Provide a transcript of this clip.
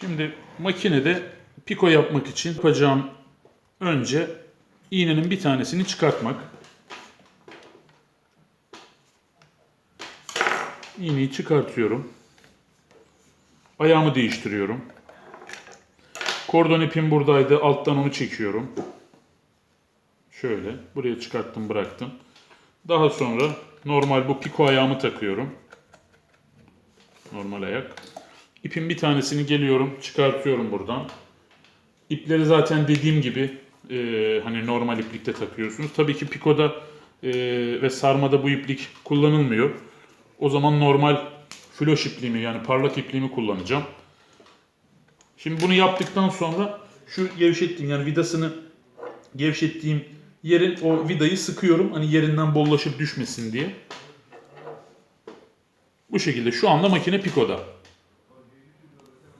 Şimdi makinede piko yapmak için yapacağım önce iğnenin bir tanesini çıkartmak. İğneyi çıkartıyorum. Ayağımı değiştiriyorum. Kordon ipim buradaydı. Alttan onu çekiyorum. Şöyle. Buraya çıkarttım bıraktım. Daha sonra normal bu piko ayağımı takıyorum. Normal ayak. İpin bir tanesini geliyorum çıkartıyorum buradan. İpleri zaten dediğim gibi e, hani normal iplikte takıyorsunuz. Tabii ki pikoda e, ve sarmada bu iplik kullanılmıyor. O zaman normal floş ipliğimi yani parlak ipliğimi kullanacağım. Şimdi bunu yaptıktan sonra şu gevşettiğim yani vidasını gevşettiğim yerin o vidayı sıkıyorum. Hani yerinden bollaşıp düşmesin diye. Bu şekilde şu anda makine pikoda.